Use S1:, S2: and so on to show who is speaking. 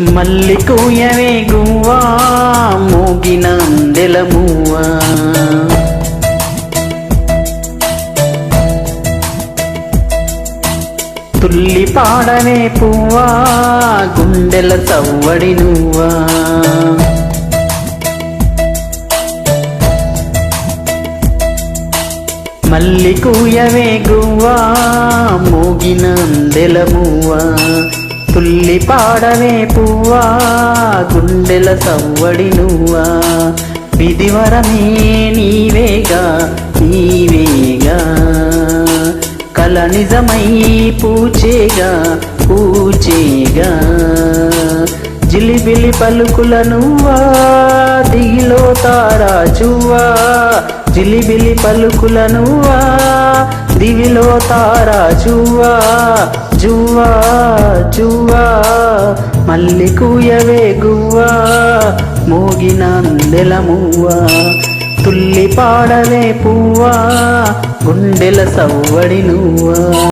S1: మల్లి కూయవే గువ్వా మోగిన అందెల తుల్లి పాడవే పువ్వా గుండెల తవ్వడి నువ్వా. మల్లికూయవే గువ్వా మోగిన అందెల మువ్వా. తుల్లి పాడవే పువ్వా గుండెల సవ్వడి నువ్వా. విధివరమే నీవేగా నీవేగా. కల నిజమై పూచేగా పూచేగా. జిలిబిలి పలుకుల నువ్వా దిగిలో తారా చువ్వా జిలిబిలి పలుకుల నువ్వా దివిలో తారా జువ్వా జువ్వా. మల్లి కూయవే గువ్వా మోగిన అందెల తుల్లి పాడవే పువ్వా? గుండెల సవ్వడి నువ్వా?